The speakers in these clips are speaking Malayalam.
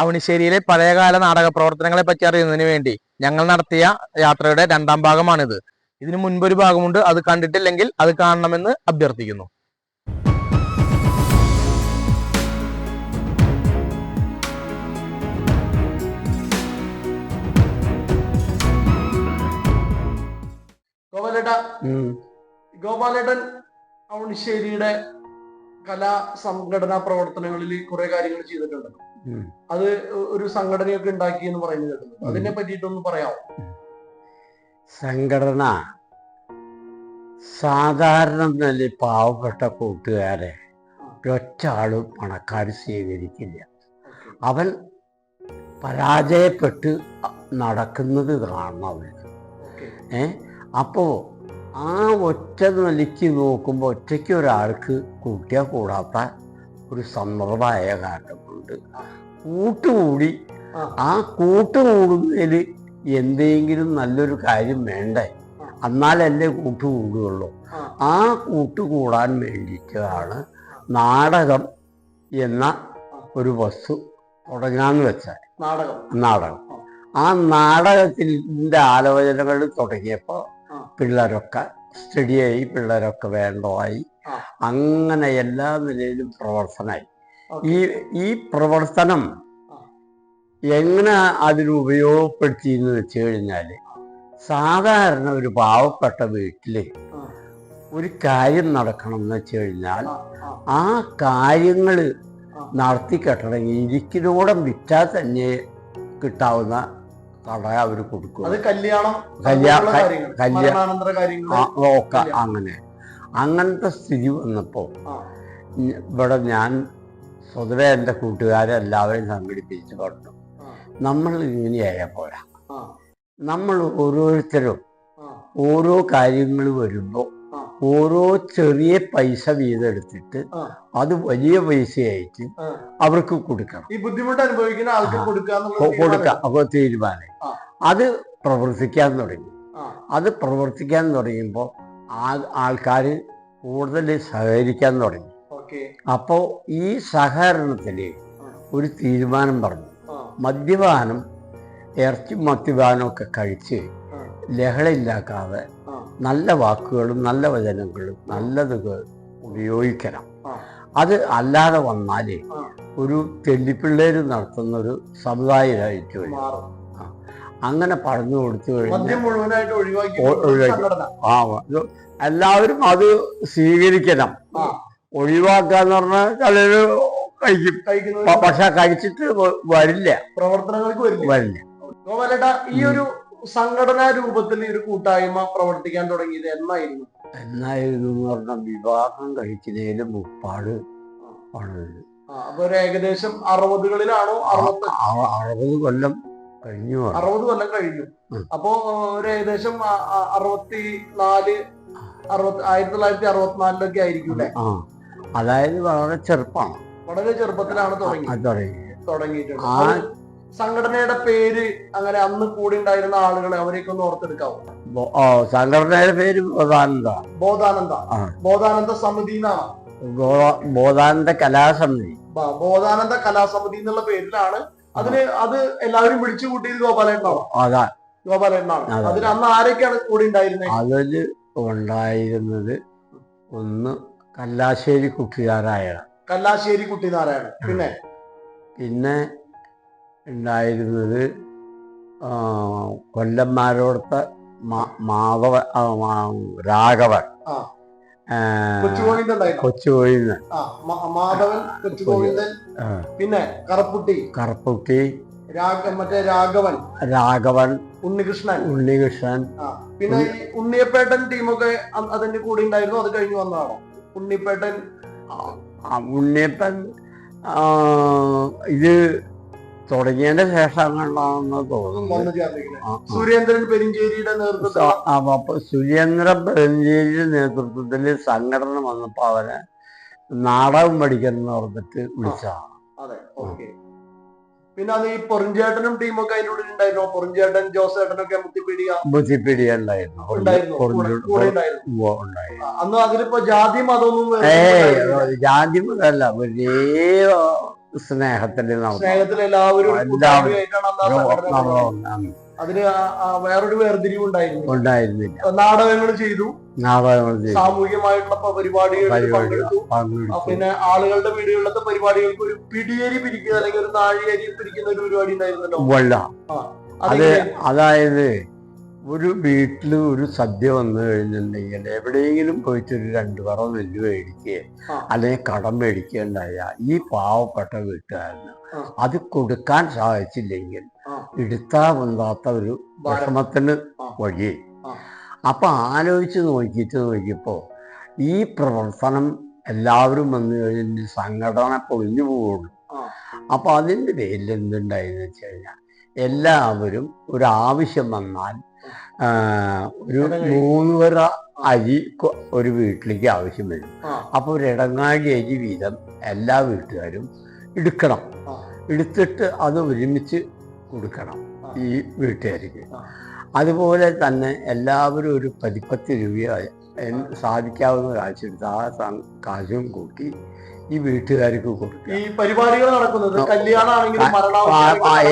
അവണിശ്ശേരിയിലെ പഴയകാല നാടക പ്രവർത്തനങ്ങളെ പറ്റി അറിയുന്നതിന് വേണ്ടി ഞങ്ങൾ നടത്തിയ യാത്രയുടെ രണ്ടാം ഭാഗമാണിത്. ഇതിനു മുൻപൊരു ഭാഗമുണ്ട് അത് കണ്ടിട്ടില്ലെങ്കിൽ അത് കാണണമെന്ന് അഭ്യർത്ഥിക്കുന്നു. ഗോപാലേട്ട ഗോപാലേട്ടൻ അവണിശ്ശേരിയുടെ കലാ സംഘടനാ പ്രവർത്തനങ്ങളിൽ കുറെ കാര്യങ്ങൾ ചെയ്തിട്ടുണ്ട് അത് ഒരു സംഘടനയൊക്കെ ഉണ്ടാക്കി എന്ന് പറയുന്നത് കേട്ടു അതിനെ പറ്റിയിട്ടൊന്ന് പറയാമോ? സംഘടന സാധാരണ നില പാവപ്പെട്ട കൂട്ടുകാരെ ഒറ്റ ആളും പണക്കാർ സ്വീകരിക്കില്ല. അവൻ പരാജയപ്പെട്ട് നടക്കുന്നത് കാണണം അവർക്ക് ഓക്കെ. ഏ? അപ്പോൾ ആ ഒറ്റ നിലയ്ക്ക് നോക്കുമ്പോൾ ഒറ്റയ്ക്ക് ഒരാൾക്ക് കൂട്ടിയാൽ കൂടാത്ത ഒരു സന്ദർഭമായ കാരണം കൊണ്ട് കൂട്ടുകൂടി ആ. കൂട്ടുകൂടുന്നതിൽ എന്തെങ്കിലും നല്ലൊരു കാര്യം വേണ്ടേ എന്നാലല്ലേ കൂട്ടുകൂടുകയുള്ളൂ ആ. കൂട്ടുകൂടാൻ വേണ്ടിയിട്ടാണ് നാടകം എന്ന ഒരു വസ്തു തുടങ്ങാന്ന് വെച്ചാൽ നാടകം നാടകം ആ നാടകത്തിന്റെ ആലോചനകൾ തുടങ്ങിയപ്പോൾ. പിള്ളേരൊക്കെ സ്റ്റഡിയായി പിള്ളേരൊക്കെ വേണ്ടതായി. അങ്ങനെ എല്ലാ നിലയിലും പ്രവർത്തനമായി. ഈ ഈ പ്രവർത്തനം എങ്ങനെ അതിന് ഉപയോഗപ്പെടുത്തി എന്ന് വെച്ച് കഴിഞ്ഞാൽ സാധാരണ ഒരു പാവപ്പെട്ട വീട്ടിൽ ഒരു കാര്യം നടക്കണം എന്ന് വെച്ച് കഴിഞ്ഞാൽ ആ, കാര്യങ്ങൾ. നടത്തി കെട്ടണമെങ്കിൽ ഇരിക്കിനോടം വിറ്റാൽ തന്നെ കിട്ടാവുന്ന കട അവർ കൊടുക്കും കല്യാണം കല്യാണം അതുപോലുള്ള കാര്യങ്ങൾ കല്യാ- മരണാനന്തര കാര്യങ്ങൾ ആ, ഒക്കെ അങ്ങനെ. അങ്ങനത്തെ സ്ഥിതി വന്നപ്പോൾ. ഇവിടെ ഞാൻ സ്വതവേ എന്റെ കൂട്ടുകാരെ എല്ലാവരെയും സംഘടിപ്പിച്ച് പറഞ്ഞു നമ്മൾ ഇങ്ങനെയായ പോരാ. നമ്മൾ ഓരോരുത്തരും ഓരോ കാര്യങ്ങൾ വരുമ്പോൾ ഓരോ ചെറിയ പൈസ വീതം എടുത്തിട്ട് അത് വലിയ പൈസയായിട്ട്. അവർക്ക് കൊടുക്കണം. ഈ ബുദ്ധിമുട്ട് അനുഭവിക്കുന്ന ആൾക്ക് കൊടുക്കാം. അപ്പോൾ തീരുമാനം. അത് പ്രവർത്തിക്കാൻ തുടങ്ങി. അത് പ്രവർത്തിക്കാൻ തുടങ്ങിയപ്പോൾ ആൾക്കാർ കൂടുതൽ സഹകരിക്കാൻ തുടങ്ങി. അപ്പോൾ ഈ സഹകരണത്തിൽ ഒരു തീരുമാനം പറഞ്ഞു. മദ്യപാനം ഇറച്ചി മദ്യപാനം ഒക്കെ കഴിച്ച്. ലഹളയില്ലാക്കാതെ നല്ല വാക്കുകളും നല്ല വചനങ്ങളും നല്ലത് ഉപയോഗിക്കണം. അത് അല്ലാതെ വന്നാൽ ഒരു തെല്ലിപ്പിള്ളേർ നടത്തുന്ന ഒരു സമുദായമായിട്ട് വരും അങ്ങനെ പറഞ്ഞു കൊടുത്തു കഴിഞ്ഞാൽ ആ എല്ലാവരും അത് സ്വീകരിക്കണം. ഒഴിവാക്കാന്ന് പറഞ്ഞാൽ ചിലര് കഴിക്കും. പക്ഷെ കഴിച്ചിട്ട് വരില്ല. പ്രവർത്തനങ്ങൾക്ക് വരില്ല. ഗോപാലേട്ട ഈ ഒരു സംഘടനാ രൂപത്തിൽ ഒരു കൂട്ടായ്മ പ്രവർത്തിക്കാൻ തുടങ്ങിയത് എന്നായിരുന്നു? എന്നായിരുന്നു എന്ന് പറഞ്ഞാൽ വിവാഹം കഴിക്കുന്നതിന് മുപ്പാട് അപ്പൊ ഒരു ഏകദേശം അറുപതുകളിലാണോ അറുപത്തി അറുപത് കൊല്ലം കഴിഞ്ഞു. അറുപത് കൊല്ലം കഴിഞ്ഞു. അപ്പോ ഒരു ഏകദേശം അറുപത്തി നാല് അറുപത്തി ആയിരത്തി തൊള്ളായിരത്തി അറുപത്തിനാലിലൊക്കെ ആയിരിക്കും അല്ലേ ആ അതായത് വളരെ ചെറുപ്പമാണ് വളരെ ചെറുപ്പത്തിലാണ് തുടങ്ങി. തുടങ്ങിയിട്ടുണ്ട്. ആ സംഘടനയുടെ പേര് അങ്ങനെ അന്ന് കൂടി ഉണ്ടായിരുന്ന ആളുകളെ അവരെയൊക്കെ ഒന്ന് ഓർത്തെടുക്കാവോ? സംഘടനയുടെ പേര് ബോധാനന്ദ. ബോധാനന്ദ. ബോധാനന്ദ സമിതി എന്നാണ്? ബോധാനന്ദ കലാസമിതി. ബോധാനന്ദ കലാസമിതി എന്നുള്ള പേരിലാണ് അതിന് അത് എല്ലാവരും വിളിച്ചു കൂട്ടിയത് ഗോപാലേട്ടനാണ് ഗോപാലേട്ടനാണ് അതെ. അതിന് അന്ന് ആരൊക്കെയാണ് കൂടി ഉണ്ടായിരുന്നത് അതിൽ ഉണ്ടായിരുന്നത് ഒന്ന് കല്ലാശ്ശേരി കുട്ടിനാരായണ കല്ലാശ്ശേരി കുട്ടിനാരായണ പിന്നെ? പിന്നെ ഉണ്ടായിരുന്നത് കൊല്ലന്മാരോടത്തെ മാധവ രാഘവൻ. മ- മാധവൻ പിന്നെ കറപ്പുട്ടി. കറുപ്പുട്ടി മറ്റേ രാഘവൻ. രാഘവൻ ഉണ്ണികൃഷ്ണൻ. ഉണ്ണികൃഷ്ണൻ. പിന്നെ ഈ ഉണ്ണിയപ്പേട്ടൻ ടീമൊക്കെ അതിന്റെ കൂടെ ഉണ്ടായിരുന്നു അത് കഴിഞ്ഞു വന്നതാണോ? ഉണ്ണിപ്പേട്ടൻ ഉണ്ണിയപ്പൻ ഇത് തുടങ്ങിയതിന്റെ ശേഷങ്ങളാണെന്ന് തോന്നുന്നു. സുരേന്ദ്രൻ പെരിഞ്ചേരിയുടെ നേതൃത്വത്തിൽ അപ്പൊ സുരേന്ദ്രൻ പെരിഞ്ചേരിയുടെ നേതൃത്വത്തിൽ സംഘടന വന്നപ്പോ അവനെ നാടകം പഠിക്കണം എന്ന് പറഞ്ഞിട്ട് വിളിച്ചതാണ്. അതെ ഓക്കെ. പിന്നെ അത് ഈ പൊറിഞ്ചേട്ടനും ടീമൊക്കെ അതിന്റെ ഉള്ളിൽ ഉണ്ടായിരുന്നു? പൊറിഞ്ചേട്ടൻ ജോസേട്ടനൊക്കെ മുത്തിപ്പിടിയ മുത്തിപ്പീഡിയ ഉണ്ടായിരുന്നു. ഉണ്ടായിരുന്നു. കൂടെ- അന്ന് അതിലിപ്പോ ജാതി മതമൊന്നും ജാതി മതമല്ല. ഒരേ സ്നേഹത്തിൽ നടന്നു സ്നേഹത്തിൽ എല്ലാവരും അതിന് വേറൊരു വേർതിരിവ് ഉണ്ടായിരുന്നു ഉണ്ടായിരുന്നില്ല. നാടകങ്ങൾ ചെയ്തു. നാടകങ്ങൾ ചെയ്തു. സാമൂഹികമായിട്ടുള്ള പരിപാടികൾ പങ്കെടുത്തു. പിന്നെ ആളുകളുടെ വീടുകളിലത്തെ പരിപാടികൾക്ക് ഒരു പിടിയേരി പിരിക്കുക അല്ലെങ്കിൽ ഒരു നാഴിയേരി പിരിക്കുന്ന ഒരു പരിപാടി ഉണ്ടായിരുന്നല്ലോ. അത് അതായത് ഒരു വീട്ടിൽ ഒരു സദ്യ വന്നു കഴിഞ്ഞിട്ടുണ്ടെങ്കിൽ എവിടെയെങ്കിലും പോയിട്ട് ഒരു രണ്ട് പറ നെല്ല് മേടിക്കുക അല്ലെങ്കിൽ കടം മേടിക്കുകയുണ്ടായ ഈ പാവപ്പെട്ട വീട്ടുകാരന് അത് കൊടുക്കാൻ സാധിച്ചില്ലെങ്കിൽ ആ. എടുത്താ പൊന്താത്ത ഒരു. വിഷമത്തിന് വഴി. അപ്പൊ ആലോചിച്ച് നോക്കിയിട്ട് നോക്കിയപ്പോ ഈ പ്രവർത്തനം എല്ലാവരും വന്നു കഴിഞ്ഞ സംഘടന പൊളിഞ്ഞു പോവുള്ളൂ. അപ്പൊ അതിന്റെ പേരിൽ എന്തുണ്ടായെന്ന് വെച്ച് കഴിഞ്ഞാൽ എല്ലാവരും ഒരു ആവശ്യം വന്നാൽ ഒരു മൂന്ന് വര അരി ഒരു വീട്ടിലേക്ക് ആവശ്യം വരും ആ. അപ്പൊ ഒരു ഇടങ്ങാഴി അരി വീതം എല്ലാ വീട്ടുകാരും എടുക്കണം. എടുത്തിട്ട് അത് ഒരുമിച്ച് കൊടുക്കണം ഈ വീട്ടുകാർക്ക് അതുപോലെ തന്നെ എല്ലാവരും ഒരു പതിപ്പത്ത് രൂപ സാധിക്കാവുന്ന കാശെടുത്ത് ആ കാശും കൂട്ടി ഈ വീട്ടുകാർക്ക് കൊടുക്കുക. ഈ പരിപാടികൾ നടക്കുന്നത്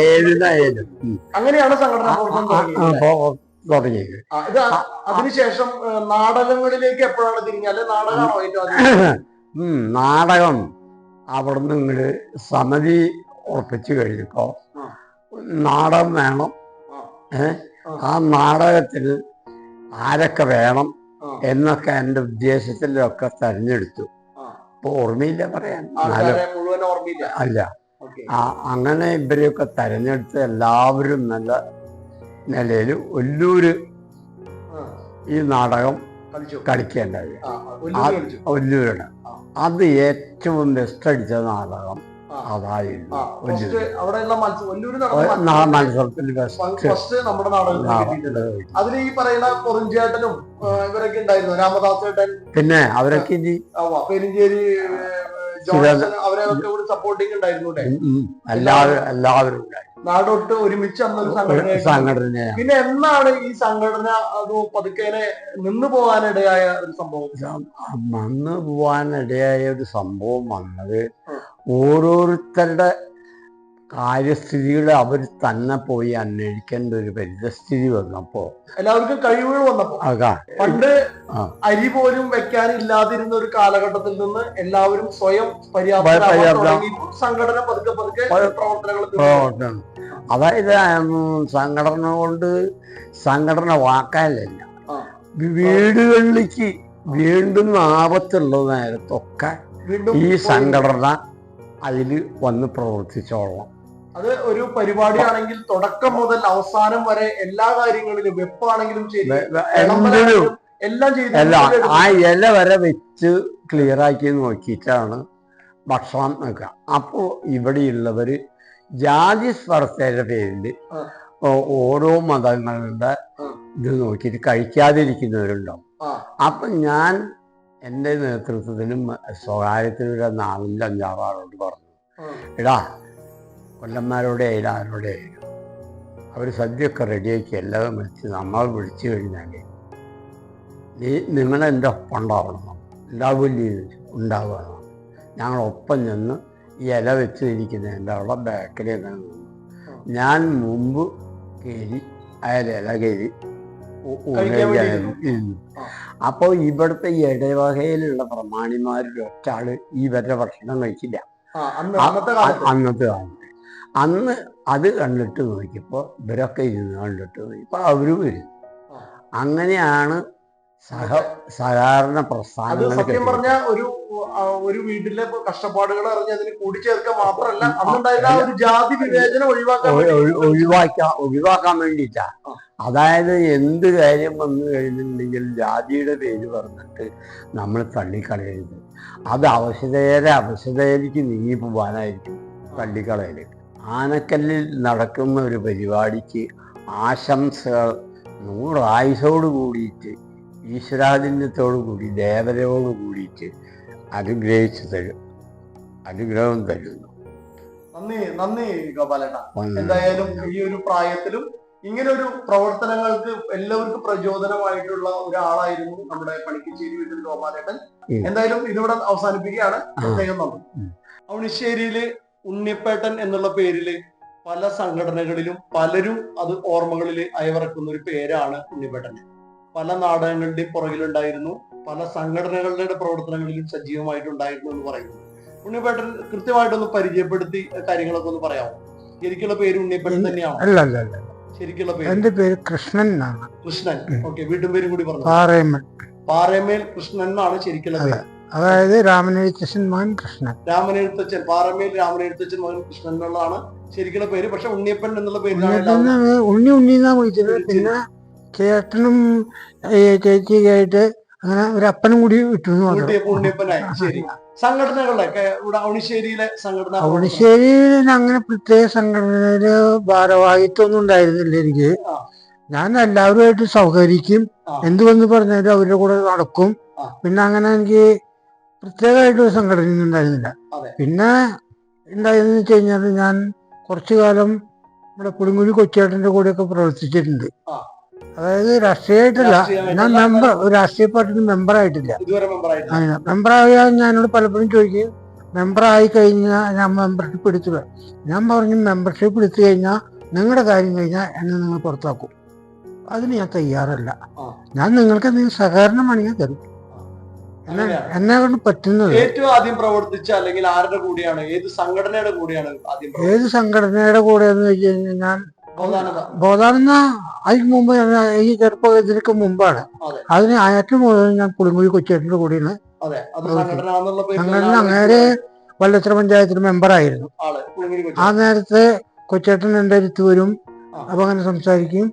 ഏതിനായാലും അങ്ങനെയാണ് സംഘടന തുടങ്ങിയത്. അതിനുശേഷം നാടകങ്ങളിലേക്ക് എപ്പോഴാണ് തിരിഞ്ഞത്? നാടകമാണോ നാടകം അവിടുന്ന് ഇങ്ങോട്ട് സമിതി ഉറപ്പിച്ചു കഴിഞ്ഞപ്പോ ആ. നാടകം വേണം. ആ. ഏ? ആ. നാടകത്തിന് ആരൊക്കെ വേണം എന്നൊക്കെ എന്റെ ഉദ്ദേശത്തിലൊക്കെ തെരഞ്ഞെടുത്തു. ഇപ്പൊ ഓർമ്മയില്ല പറയാൻ. അല്ല. ആ അങ്ങനെ ഇവരെയൊക്കെ തെരഞ്ഞെടുത്ത് എല്ലാവരും നല്ല നിലയിൽ ഒല്ലൂര് ഈ നാടകം കളിക്കേണ്ടത് ഒല്ലൂരാണ്. അത് ഏറ്റവും ബെസ്റ്റ് അടിച്ച നാടകം. അതായിരുന്നു. ആ അവിടെയുള്ള മത്സരം. ഒല്ലൂര് നാ- നടന്ന മത്സരത്തിൽ ബെസ്റ്റ് ഫസ്റ്റ് നമ്മുടെ നാടകത്തിൽ കിട്ടിയിട്ടുണ്ട്. അതിൽ ഈ പറയുന്ന പൊറിഞ്ചേട്ടനും ഇവരൊക്കെ ഉണ്ടായിരുന്നു. രാമദാസ് ചേട്ടൻ പിന്നെ അവരൊക്കെ പെരിഞ്ചേരി അവരൊക്കെ കൂടി സപ്പോർട്ടിങ് ഉണ്ടായിരുന്നു എല്ലാവരും. നാടൊട്ട് ഒരുമിച്ച് അന്നൊരു സംഘടന പിന്നെ എന്നാണ് ഈ സംഘടന അത് പതുക്കേനെ നിന്ന് പോകാനിടയായ ഒരു സംഭവം? നിന്ന് പോവാനിടയായ ഒരു സംഭവം വന്നത്. ഓരോരുത്തരുടെ കാര്യസ്ഥിതികൾ അവർ തന്നെ പോയി അന്വേഷിക്കേണ്ട ഒരു പരിതസ്ഥിതി വന്നപ്പോ എല്ലാവർക്കും കഴിവുകൾ വന്നപ്പോ പണ്ട് അരി പോലും വെക്കാനില്ലാതിരുന്ന ഒരു കാലഘട്ടത്തിൽ നിന്ന് എല്ലാവരും സ്വയം. സംഘടന പതുക്കെ പതുക്കെ പ്രവർത്തനങ്ങൾ അതായത് സംഘടന കൊണ്ട് സംഘടന വാക്കാലല്ല ആ. വീടുകളിലേക്ക് വീണ്ടും ആപത്തുള്ള നേരത്തൊക്കെ ഈ സംഘടന അതിൽ വന്ന് പ്രവർത്തിച്ചോളണം അത് ഒരു പരിപാടിയാണെങ്കിൽ തുടക്കം മുതൽ അവസാനം വരെ എല്ലാ കാര്യങ്ങളിലും വെപ്പാണെങ്കിലും ശരി എല്ലാം ചെയ്തു ആ ഇല വരെ വെച്ച് ക്ലിയർ ആക്കി നോക്കിയിട്ടാണ് ഭക്ഷണം വെക്കുക അപ്പോൾ ഇവിടെയുള്ളവര് ജാതി സ്പർശയുടെ പേരിൽ ഓരോ മതങ്ങളുടെ. ഇത് നോക്കിയിട്ട് കഴിക്കാതിരിക്കുന്നവരുണ്ടാവും. അപ്പൊ ഞാൻ എന്റെ നേതൃത്വത്തിനും സ്വകാര്യത്തിനും ഒരു നാലിൽ അഞ്ചാറാളോട് പറഞ്ഞു. എടാ കൊല്ലന്മാരോടെ ആയാലും അവർ സദ്യയൊക്കെ റെഡിയാക്കി എല്ലാവരും വിളിച്ച് നമ്മൾ വിളിച്ചു കഴിഞ്ഞാൽ നീ നിങ്ങളെന്റെ ഒപ്പം ഉണ്ടാവണം. ഉണ്ടാവില്ലേ? ഉണ്ടാവണം. ഞങ്ങളൊപ്പം ചെന്ന് ഈ ഇല വെച്ച് ഇരിക്കുന്നതിന്റെ അവിടെ ബാക്കിൽ നിന്നു ഞാൻ മുമ്പ് കയറി അയാൾ ഇല കയറി ഉ- ഊണ് കഴിക്കാൻ കഴിക്കാൻ ഇരുന്നു. അപ്പോൾ ഇവിടുത്തെ ഈ ഇടവകയിലുള്ള പ്രമാണിമാരിൽ ഒറ്റാൾ ഇവരുടെ ഭക്ഷണം കഴിച്ചില്ല. അന്ന് അന്നത്തെ കാലത്ത്. അന്ന് അത് കണ്ടിട്ട് നോക്കിയപ്പോൾ ഇവരൊക്കെ ഇരുന്ന് കണ്ടിട്ട് നോക്കിയപ്പോൾ അവർ വരും. അങ്ങനെയാണ് സഹ സഹകരണ പ്രസ്ഥാനങ്ങൾ സത്യം. പറഞ്ഞ ഒരു ഒരു വീട്ടിലെ കഷ്ടപ്പാടുകൾ അറിഞ്ഞ് അതിന് കൂടിച്ചേർക്കുക മാത്രമല്ല അന്നുണ്ടായിരുന്ന ഒരു ജാതി വിവേചനം ഒഴിവാക്കാൻ ഒഴിവാക്കാൻ ഒഴിവാക്കാൻ. അതായത് എന്ത് കാര്യം വന്നു കഴിഞ്ഞിട്ടുണ്ടെങ്കിൽ ജാതിയുടെ പേര് പറഞ്ഞിട്ട് നമ്മൾ തള്ളിക്കളയരുത്. അത് അവശതയുടെ അവശതയിലേക്ക് നീങ്ങി പോകാനായിരിക്കും തള്ളിക്കളയൽ. ആനക്കല്ലിൽ നടക്കുന്ന ഒരു പരിപാടിക്ക് ആശംസകൾ നൂറായുസോട് കൂടിയിട്ട് ഈശ്വരാതിന്യത്തോട് കൂടി ദേവതയോട് കൂടിയിട്ട് അനുഗ്രഹിച്ചു തരും അനുഗ്രഹം തരുന്നു. നന്ദി നന്ദി ഗോപാലേട്ട. എന്തായാലും ഈ ഒരു പ്രായത്തിലും ഇങ്ങനെ ഒരു പ്രവർത്തനങ്ങൾക്ക് എല്ലാവർക്കും പ്രചോദനമായിട്ടുള്ള ഒരാളായിരുന്നു നമ്മുടെ പണിക്കശ്ശേരി വീട്ടിൽ ഗോപാലേട്ടൻ. എന്തായാലും ഇതിവിടെ അവസാനിപ്പിക്കുകയാണ്. പ്രത്യേകം നന്ദി. അവണിശ്ശേരിയിൽ ഉണ്ണിപ്പേട്ടൻ എന്നുള്ള പേരിൽ പല സംഘടനകളിലും പലരും അത് ഓർമ്മകളിൽ അയവിറക്കുന്ന ഒരു പേരാണ് ഉണ്ണിപ്പേട്ടൻ. പല നാടകങ്ങളുടെയും പുറകിലുണ്ടായിരുന്നു. പല സംഘടനകളുടെ പ്രവർത്തനങ്ങളിലും സജീവമായിട്ടുണ്ടായിരുന്നു എന്ന് പറയുന്നു. ഉണ്ണിപ്പേട്ടൻ കൃത്യമായിട്ടൊന്ന് പരിചയപ്പെടുത്തി കാര്യങ്ങളൊക്കെ ഒന്ന് പറയാമോ? ശരിക്കുള്ള പേര് ഉണ്ണിപ്പേട്ടൻ തന്നെയാണ്? ശരിക്കുള്ള പേര്? എന്റെ പേര് കൃഷ്ണൻ എന്നാണ്. കൃഷ്ണൻ. ഓക്കെ വീട്ടും പേരും കൂടി പറഞ്ഞു. പാറേമേൽ. പാറമേൽ കൃഷ്ണൻ എന്നാണ് ശരിക്കുള്ള പേര്. അതായത് രാമനെഴുത്തച്ഛൻ മകൻ കൃഷ്ണൻ. രാമനെഴുത്തച്ഛൻ പാറമേൽ രാമനെഴുത്തച്ഛൻ മകൻ കൃഷ്ണൻ എന്നുള്ളതാണ് ശരിക്കുള്ള പേര്. പക്ഷെ ഉണ്ണിയപ്പൻ എന്നുള്ള പേരിലാണ് ഉണ്ണി ഉണ്ണി എന്നാ വിളിച്ചത്. പിന്നെ ചേട്ടനും ചേച്ചിയൊക്കെ ആയിട്ട് അങ്ങനെ ഒരു അപ്പനും കൂടി വിട്ടു ഉണ്ണിയപ്പനായി. ശരി. സംഘടനകളുടെ ഇവിടെ ഔണിശ്ശേരിയിലെ സംഘടന ഔണിശ്ശേരിയിൽ അങ്ങനെ പ്രത്യേക സംഘടനയിൽ ഭാരവാഹിത്വമൊന്നും ഉണ്ടായിരുന്നില്ല എനിക്ക്. ഞാൻ എല്ലാവരുമായിട്ട് സഹകരിക്കും. എന്തുവെന്ന് എന്ത് വന്ന് പറഞ്ഞാലും അവരുടെ കൂടെ നടക്കും. പിന്നെ അങ്ങനെ എനിക്ക് പ്രത്യേകമായിട്ട് ഒരു സംഘടനയൊന്നും ഉണ്ടായിരുന്നില്ല. പിന്നെ ഉണ്ടായതെന്ന് വെച്ച് കഴിഞ്ഞാൽ ഞാൻ കുറച്ചു കാലം നമ്മുടെ പുളിങ്കുഴി കൊച്ചേട്ടന്റെ കൂടെയൊക്കെ പ്രവർത്തിച്ചിട്ടുണ്ട്. അതായത് രാഷ്ട്രീയമായിട്ടില്ല ഞാൻ മെമ്പർ ഒരു രാഷ്ട്രീയ പാർട്ടിയുടെ മെമ്പർ ആയിട്ടില്ല. ഇതുവരെ മെമ്പർ ആയിട്ട് അങ്ങനെ. മെമ്പറായാൽ ഞാനോട് പലപ്പോഴും ചോദിക്കും മെമ്പറായി കഴിഞ്ഞാൽ ഞാൻ മെമ്പർഷിപ്പ് എടുത്തു ഞാൻ പറഞ്ഞു മെമ്പർഷിപ്പ് എടുത്തു കഴിഞ്ഞാൽ നിങ്ങളുടെ കാര്യം കഴിഞ്ഞാൽ എന്നെ നിങ്ങൾ പുറത്താക്കും. അതിന് ഞാൻ തയ്യാറല്ല. ഞാൻ നിങ്ങൾക്ക് എന്തെങ്കിലും സഹകരണം വേണമെങ്കിൽ തരും. എന്നെ കൊണ്ട് പറ്റുന്നത്. ഏറ്റവും ആദ്യം പ്രവർത്തിച്ച അല്ലെങ്കിൽ ആരുടെ കൂടെയാണ് ഏത് സംഘടനയുടെ കൂടെയാണ് ഏത് സംഘടനയുടെ കൂടെ എന്ന് വെച്ച് കഴിഞ്ഞാൽ ഞാൻ ബോധാണെന്ന അതിന് മുമ്പ് ഈ ചെറുപ്പ ഇതിനൊക്കെ മുമ്പാണ്. അതെ. അതിന് ഏറ്റവും മുതൽ ഞാൻ പുളിങ്കുഴി കൊച്ചേട്ടന്റെ കൂടിയാണ്. സംഘടന അങ്ങേരെ വല്ലത്ര പഞ്ചായത്തിൽ മെമ്പറായിരുന്നു. ആ നേരത്തെ കൊച്ചേട്ടൻ എന്റെ അടുത്ത് വരും. അപ്പൊ അങ്ങനെ സംസാരിക്കും.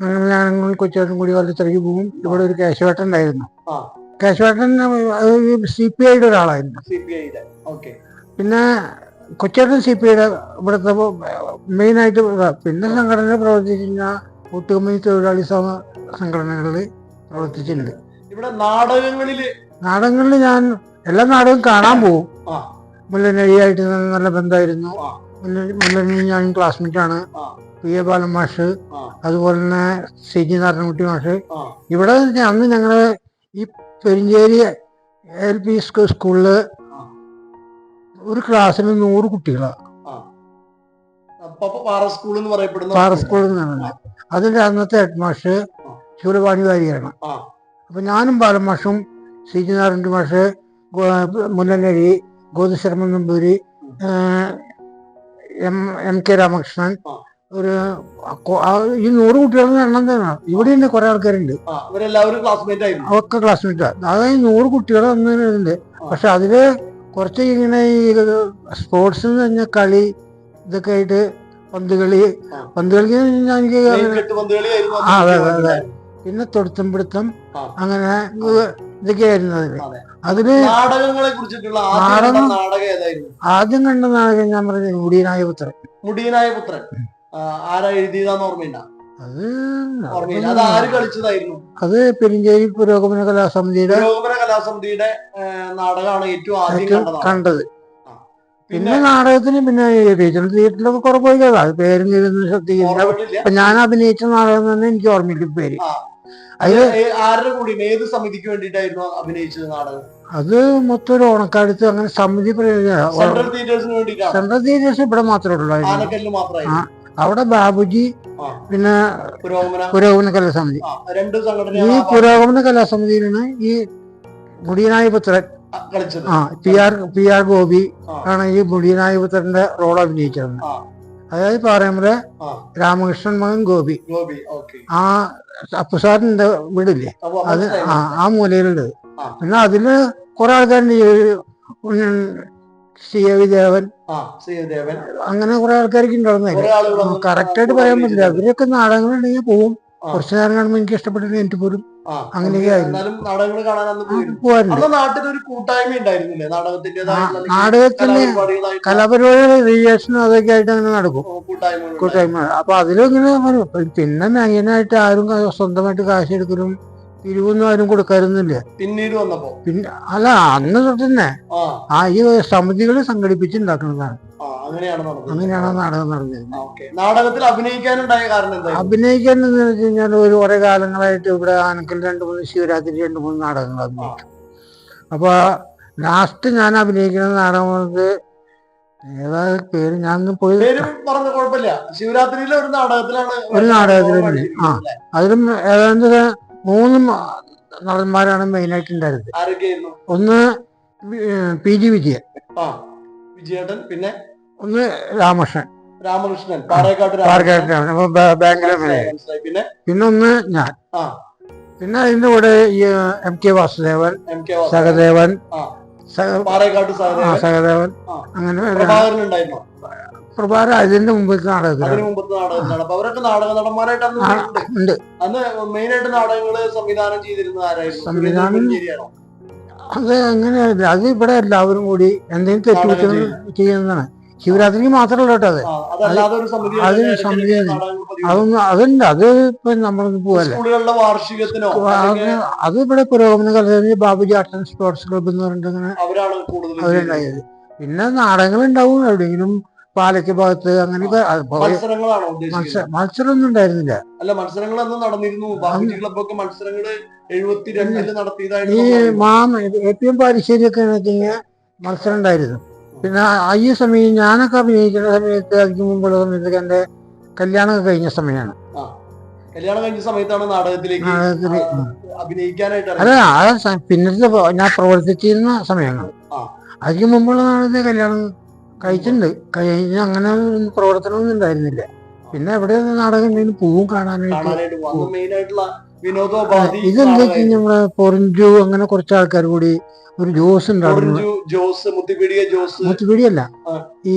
അങ്ങനെ ഞാൻ കൊച്ചേട്ടൻ കൂടി വല്ലത്രയ്ക്ക് പോകും. ഇവിടെ ഒരു കേശവേട്ടൻ ഉണ്ടായിരുന്നു. കേശവേട്ടൻ സി പി ഐയുടെ ഒരാളായിരുന്നു. പിന്നെ കൊച്ചേട്ടൻ സി പി ഐയുടെ ഇവിടുത്തെ മെയിനായിട്ട് പിന്നെ സംഘടന പ്രവർത്തിച്ചിരുന്ന കൂട്ടുകമ്പനി തൊഴിലാളി സമ സംഘടനകളിൽ പ്രവർത്തിച്ചിട്ടുണ്ട് ഇവിടെ നാടകങ്ങളിൽ നാടകങ്ങളിൽ ഞാൻ എല്ലാ നാടകവും കാണാൻ പോകും. മുല്ലനഴിയായിട്ട് നല്ല ബന്ധമായിരുന്നു. മുല്ലനഴി ഞാൻ ക്ലാസ്മേറ്റ് ആണ്. പി എ ബാലൻ മാഷ് അതുപോലെ തന്നെ സി ജി നാരായണകുട്ടി മാഷ്. ഇവിടെ അന്ന് ഞങ്ങൾ ഈ പെരിഞ്ചേരി എൽ പി സ്കൂളിൽ. ഒരു ക്ലാസ്സിന് നൂറ് കുട്ടികളാണ് പാറ സ്കൂൾ അതിന്റെ അന്നത്തെ ഹെഡ് മാഷ് ആ. ശൂലപാണി വാരിയാണ്. അപ്പൊ ഞാനും ബാലമാഷും നാരായണൻകുട്ടി മാഷ് ഗോ- മുല്ലനഴി ഗോതശർമ്മ നമ്പൂരി എം എം കെ രാമകൃഷ്ണൻ ഒരു ഈ നൂറ് കുട്ടികളുടെ എണ്ണം തന്നെയാണ് ഇവിടെ തന്നെ കുറെ ആൾക്കാരുണ്ട്. ക്ലാസ്മേറ്റ് ആയിരുന്നു. അവർക്ക് ക്ലാസ്മേറ്റ് അതായത് നൂറ് കുട്ടികൾ ഉണ്ട് പക്ഷെ അതിൽ കുറച്ച് ഇങ്ങനെ ഈ സ്പോർട്സ് എന്ന് പറഞ്ഞ കളി ഇതൊക്കെ ആയിട്ട് പന്ത് കളി. പന്ത് കളി എനിക്ക് ആ, അതെ, അതെ, അതെ. പിന്നെ തൊടുത്തം പിടുത്തം അങ്ങനെ അങ്ങനെ ഇതൊക്കെയായിരുന്നു അതിൽ. അതെ. അതിൽ നാടകം- കണ്ട നാടകം ഏതായിരുന്നു? ആദ്യം കണ്ട നാടകം ഞാൻ പറഞ്ഞ മുടിയനായ പുത്രൻ. മുടിയനായ പുത്രൻ. ആരാ എഴുതിയതാന്ന് ഓർമ്മയില്ല അത് അത് ആര് കളിച്ചതായിരുന്നു? അത് പെരിഞ്ചേരി പുരോഗമന കലാസമിതിയുടെ പുരോഗമന കലാസമിതിയുടെ നാടകമാണ് ഏറ്റവും ആദ്യം കണ്ടത് പിന്നെ നാടകത്തിന് പിന്നെ റീജിയണൽ തിയേറ്ററിലൊക്കെ കുറെ പോയി കേട്ടോ. അത് പേരും ശ്രദ്ധിക്കുന്നില്ല ഞാൻ അഭിനയിച്ച നാടകം തന്നെ എനിക്ക് ഓർമ്മയില്ല പേര്. അതിൽ ആരുടെ കൂടി ഏത് സമിതിക്ക് വേണ്ടിയിട്ടായിരുന്നു അഭിനയിച്ചത് നാടകം? അത് മൊത്തം ഒരു ഓണക്കാലത്ത് അങ്ങനെ സമിതി സെൻട്രൽ തിയേറ്റേഴ്സിന് വേണ്ടിയിട്ടാണ്? സെൻട്രൽ തിയേറ്റേഴ്സ് ഇവിടെ മാത്രമേ ഉള്ളൂ അവിടെ ബാബുജി പിന്നെ പുരോഗമന. കലാസമിതി. ഈ പുരോഗമന കലാസമിതിയിലാണ് ഈ മുടിയനായ പുത്രൻ. ആ P R P R Gopi ആണ് ഈ മുടിയനായ പുത്രന്റെ റോൾ അഭിനയിച്ചത് ആ. അതായത് പറയുമ്പോൾ രാമകൃഷ്ണൻ മകൻ ഗോപി. ആ അപ്പുസാറിന്റെ വീടില്ലേ? അത് ആ ആ മൂലയിലുണ്ട് ആ. പിന്നെ അതിൽ കുറെ ആൾക്കാരുണ്ട്. സി എ വി ദേവൻ അങ്ങനെ കുറെ ആൾക്കാർക്ക് ഉണ്ടാവുന്നേ കറക്റ്റായിട്ട് പറയാൻ പറ്റില്ല. അവരൊക്കെ നാടകങ്ങൾ ഉണ്ടെങ്കിൽ പോവും. ആ. കുറച്ചു നേരം കാണുമ്പോൾ എനിക്ക് ഇഷ്ടപ്പെട്ടില്ല എനിക്ക് പോലും അങ്ങനെയൊക്കെ ആയിരുന്നു. നാടകത്തിന്റെ കലാപരിപാടികൾ കലാപരിപാടി റിയേഷനും അതൊക്കെ ആയിട്ട് അങ്ങനെ നടക്കും. കൂട്ടായ്മ. അപ്പൊ അതിലും ഇങ്ങനെ പിന്നെ മെയിനായിട്ട് ആരും സ്വന്തമായിട്ട് കാശ് എടുക്കലും പിരിവൊന്നും ആരും കൊടുക്കാറൊന്നുമില്ല പിന്നീട് വന്നപ്പോ? പിന്നെ അല്ല അന്ന് തന്നെ. ആ. ഈ സമിതികൾ സംഘടിപ്പിച്ചുണ്ടാക്കുന്നതാണ് അങ്ങനെയാണ് നാടകം നടന്നത് നാടകത്തിൽ അഭിനയിക്കാനുണ്ടായ കാരണം അഭിനയിക്കാൻ എന്ന് വെച്ച് കഴിഞ്ഞാൽ ഒരു കുറെ കാലങ്ങളായിട്ട് ഇവിടെ ആനക്കൽ രണ്ട് മൂന്ന് ശിവരാത്രി രണ്ട് മൂന്ന് നാടകങ്ങൾ അഭിനയിക്കും. അപ്പൊ ലാസ്റ്റ് ഞാൻ അഭിനയിക്കുന്ന നാടകം ഏതാ പേര്? ഞാൻ പോയി പേര് പറഞ്ഞ കുഴപ്പമില്ല. ശിവരാത്രിയിലെ ഒരു നാടകത്തിലാണ് ഒരു നാടകത്തിലാണ് ആ. അതിലും ഏതാണ്ട് മൂന്ന് നടന്മാരാണ് മെയിൻ ആയിട്ട് ഉണ്ടായിരുന്നത് ആരൊക്കെയായിരുന്നു? ഒന്ന് പി ജി വിജയൻ. ആ വിജയേട്ടൻ പിന്നെ? ഒന്ന് രാമകൃഷ്ണൻ. രാമകൃഷ്ണൻ പാറേക്കാട്ട് ബാങ്കിലെ. മനസ്സിലായി. പിന്നെ? പിന്നെ ഒന്ന് ഞാൻ. പിന്നെ അതിന്റെ കൂടെ ഈ M K Vasudevan M K Vasu Sahadevan Sahadevan. അങ്ങനെ പ്രഭാരം അതിന്റെ മുമ്പത്തെ നാടകത്തിലാണ്. അതിന് മുമ്പത്തെ നാടകത്തിലാണ്. അപ്പൊ അവരൊക്കെ നാടക നടന്മാരായിട്ട് അന്ന് ആ, ഉണ്ട്. ഉണ്ട്. അന്ന് മെയിൻ ആയിട്ട് നാടകങ്ങൾ സംവിധാനം ചെയ്തിരുന്നത് ആരായിരുന്നു? സംവിധാനം- സുരേന്ദ്രൻ? അത് അങ്ങനെയല്ല അത് ഇവിടെ എല്ലാവരും കൂടി എന്തെങ്കിലും തെറ്റുകുറ്റം ചെയ്യുന്നതാണ്. ശിവരാത്രിക്ക് മാത്രമല്ല കേട്ടോ അത്. ആ, അതല്ലാതെ ഒരു സമിതി അത്. നാടകങ്ങൾ പതിവ് അതൊന്നും അതുണ്ട്. അത് ഇപ്പൊ നമ്മളൊന്നും പോവല്ലേ? വാർഷികത്തിനോ അത് അല്ലെങ്കിൽ അത് ഇവിടെ പുരോഗമന കലാലയ Babuji arts and sports club എന്ന് പറഞ്ഞിട്ട് അങ്ങനെ അവരാണ് കൂടുതൽ ചെയ്യുന്നത്. അവരുണ്ടായത് പിന്നെ നാടകങ്ങൾ ഉണ്ടാവും. എവിടെയെങ്കിലും പാലയ്ക്ക് ഭാഗത്ത് അങ്ങനെ മത്സരം ഒന്നും ഉണ്ടായിരുന്നില്ല അല്ല മത്സരങ്ങൾ നടന്നിരുന്നു എഴുപത്തിരണ്ടിൽ ഈ. മാമ എ പി എം കഴിഞ്ഞാൽ മത്സരം ഉണ്ടായിരുന്നു പിന്നെ ഈ സമയം ഞാനൊക്കെ അഭിനയിക്കുന്ന സമയത്ത് അതിന് മുമ്പുള്ള സമയത്തൊക്കെ എന്റെ കല്യാണം കഴിഞ്ഞ സമയമാണ്. കല്യാണം കഴിഞ്ഞ സമയത്താണ് നാടകത്തിലേക്ക് അഭിനയിക്കാനായിട്ട് അല്ല. പിന്നത്തെ ഞാൻ പ്രവർത്തിച്ചിരുന്ന സമയങ്ങൾ. അതിന് മുമ്പുള്ള നാളത്തെ കല്യാണം കഴിച്ചിട്ടുണ്ട്. കഴിഞ്ഞ അങ്ങനെ പ്രവർത്തനമൊന്നും ഉണ്ടായിരുന്നില്ല. പിന്നെ എവിടെ നാടകം ഉണ്ടെങ്കിലും പൂവും കാണാനായിട്ട് ഇതെന്താ. നമ്മളെ പൊറിഞ്ചു അങ്ങനെ കുറച്ച് ആൾക്കാർ കൂടി ഒരു ജോസ് ഉണ്ടായിരുന്നു. മുത്തുപീടിയല്ല ജോസ് ജോസ്. മുത്തുപിടിയല്ല ഈ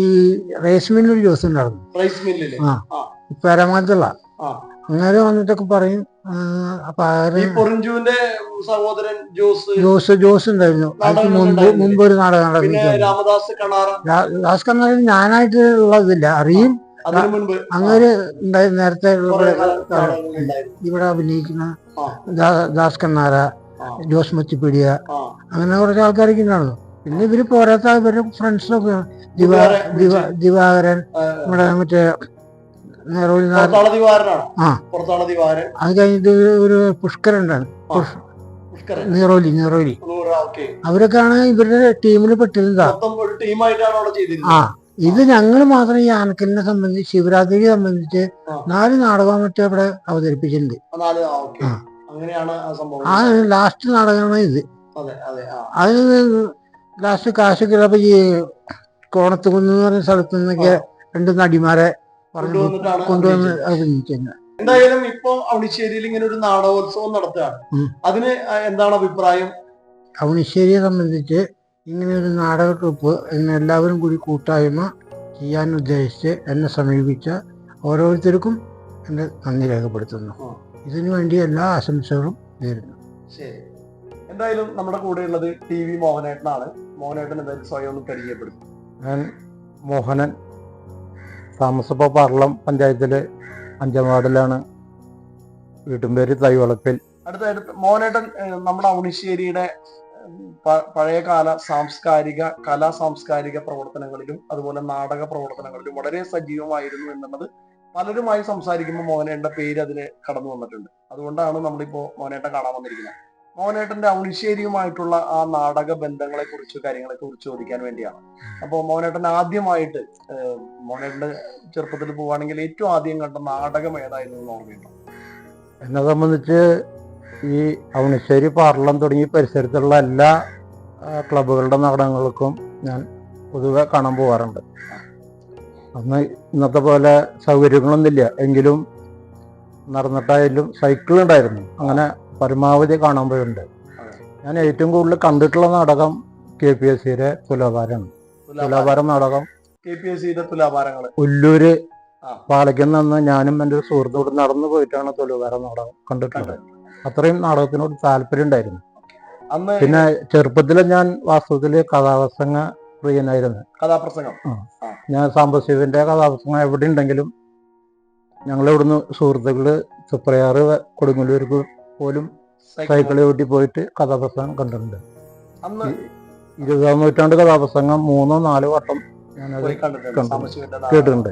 റേസ് മില്ലിൽ ഒരു ജോസ് ഉണ്ടായിരുന്നു റൈസ് മില്ലിൽ പേരമാനത്തുള്ള ആ. അങ്ങനെ വന്നിട്ടൊക്കെ പറയും. അപ്പൊ പൊറിഞ്ചുവിന്റെ സഹോദരൻ ജോസ് ജോസ് ജോസ് ഉണ്ടായിരുന്നു. അതിന് മുമ്പ്? മുമ്പ് ഒരു നാടകം നടന്നിട്ടുണ്ട്. രാമദാസ് ദാസ് കന്നാലിൽ ഞാനായിട്ട് ഉള്ളതില്ല അറിയും. അങ്ങനെ ഉണ്ടായി നേരത്തെ ഇവിടെ അഭിനയിക്കുന്ന ദാസ് കണ്ണാറ ജോസ് മത്തിപ്പീടിയ ആ. അങ്ങനെ കുറച്ച് ആൾക്കാരൊക്കെ ഉണ്ടായിരുന്നു പിന്നെ ഇവർ പോരാത്ത ഇവരുടെ ഫ്രണ്ട്സൊക്കെ ദിവാ ദിവാകരൻ നമ്മുടെ മറ്റേ ആ. അത് കഴിഞ്ഞിട്ട് ഒരു- ഒരു പുഷ്കരൻ ഉണ്ടായിരുന്നു പുഷ്- പുഷ്കരൻ. നീറോലി നീറോലി അവരൊക്കെയാണ് ഇവരുടെ ടീമിൽ പെട്ടിരുന്നത്. അവിടെ ആ. ഇത് ഞങ്ങൾ മാത്രം ഈ ആനക്കലിനെ സംബന്ധിച്ച് ശിവരാത്രിയെ സംബന്ധിച്ച് നാല് നാടകം മറ്റേ ഇവിടെ അവതരിപ്പിച്ചിട്ടുണ്ട്. ആ, ലാസ്റ്റ് നാടകമാണ് ഇത്. അതിന് ലാസ്റ്റ് കാശ് കിളപ്പ ഈ കോണത്തുകുന്ന് പറഞ്ഞ സ്ഥലത്ത് നിന്നൊക്കെ രണ്ട് നടിമാരെ കൊണ്ടുവന്നിട്ടാണ് കൊണ്ടുവന്ന് അഭിനയിച്ചത്. അഭിനയിക്കുന്നത് എന്തായാലും ഇപ്പൊ അവണിശ്ശേരിയിൽ ഇങ്ങനെ ഒരു നാടകോത്സവം നടത്തുകയാണ്. അതിന് എന്താണ് അഭിപ്രായം? അവണിശ്ശേരിയെ സംബന്ധിച്ച് ഇങ്ങനെ ഒരു നാടക ട്രൂപ്പ് ഇങ്ങനെ എല്ലാവരും കൂടി കൂട്ടായ്മ ചെയ്യാൻ ഉദ്ദേശിച്ച് എന്നെ സമീപിച്ച ഓരോരുത്തർക്കും എന്റെ നന്ദി രേഖപ്പെടുത്തുന്നു. ഇതിനു വേണ്ടി എല്ലാ ആശംസകളും നേരുന്നു. ശരി. എന്തായാലും നമ്മുടെ കൂടെയുള്ളത് ടി വി മോഹനേട്ടനാണ്. മോഹനേട്ടൻ എന്തായാലും സ്വയം ഒന്ന് പരിചയപ്പെടുത്തും. ഞാൻ മോഹനൻ താമസപ്പ പറളം പഞ്ചായത്തിലെ അഞ്ചാം വാർഡിലാണ്. വീട്ടും പേര് തൈ വളപ്പിൽ അടുത്തടുത്ത് മോനേട്ടൻ നമ്മുടെ അവണിശ്ശേരിയുടെ പഴയകാല സാംസ്കാരിക കലാ സാംസ്കാരിക പ്രവർത്തനങ്ങളിലും അതുപോലെ നാടക പ്രവർത്തനങ്ങളിലും വളരെ സജീവമായിരുന്നു എന്നുള്ളത് പലരുമായി സംസാരിക്കുമ്പോൾ മോനേട്ടന്റെ പേര് അതിന് കടന്നു വന്നിട്ടുണ്ട്. അതുകൊണ്ടാണ് നമ്മളിപ്പോ മോനേട്ടൻ കാണാൻ വന്നിരിക്കുന്നത്. മോഹനേട്ടന്റെ അവണിശ്ശേരിയുമായിട്ടുള്ള ആ നാടക ബന്ധങ്ങളെ കുറിച്ച് കാര്യങ്ങളെ കുറിച്ച് ചോദിക്കാൻ വേണ്ടിയാണ്. അപ്പോൾ മോഹനേട്ടൻ ആദ്യമായിട്ട് മോഹനേട്ടന്റെ ചെറുപ്പത്തിൽ പോവാണെങ്കിൽ ഏറ്റവും ആദ്യം കണ്ട നാടകം ഏതായിരുന്നു ഓർമ്മയുണ്ടോ? എന്നെ സംബന്ധിച്ച് ഈ അവണിശ്ശേരി പാർലം തുടങ്ങി പരിസരത്തുള്ള എല്ലാ ക്ലബുകളുടെ നാടകങ്ങൾക്കും ഞാൻ പൊതുവെ കാണാൻ പോവാറുണ്ട്. അന്ന് ഇന്നത്തെ പോലെ സൗകര്യങ്ങളൊന്നുമില്ല. എങ്കിലും നടന്നിട്ടായാലും സൈക്കിൾ ഉണ്ടായിരുന്നു അങ്ങനെ പരമാവധി കാണാൻ പോയുണ്ട് ഞാൻ ഏറ്റവും കൂടുതൽ കണ്ടിട്ടുള്ള നാടകം കെ പി എസ് സിയുടെ തുലാഭാരമാണ്. തുലാഭാരം. നാടകം കെ പി എസ് സിയുടെ തുലാഭാരങ്ങൾ ഉല്ലൂര് ആ. നിന്ന് ഞാനും എന്റെ ഒരു സുഹൃത്തോട് നടന്നു പോയിട്ടാണ് തുലാഭാരം നാടകം കണ്ടിട്ടുള്ളത്. അത്രയും നാടകത്തിനോട് താല്പര്യം ഉണ്ടായിരുന്നു. പിന്നെ ചെറുപ്പത്തിൽ ഞാൻ വാസ്തവത്തിൽ കഥാപ്രസംഗ പ്രിയനായിരുന്നു. കഥാപ്രസംഗം. ഞാൻ സാംബശിവന്റെ കഥാപ്രസംഗം എവിടെ ഉണ്ടെങ്കിലും ഞങ്ങളിവിടുന്ന് സുഹൃത്തുക്കൾ സുപ്രയാറ് കൊടുങ്ങല്ലൂർക്ക് പോലും സൈക്കിളിൽ ഓട്ടി പോയിട്ട് കഥാപ്രസംഗം കണ്ടിട്ടുണ്ട്. ഇരുപതാം നൂറ്റാണ്ട് കഥാപ്രസംഗം മൂന്നോ നാലോ വട്ടം ഞാനത് കേട്ടിട്ടുണ്ട്.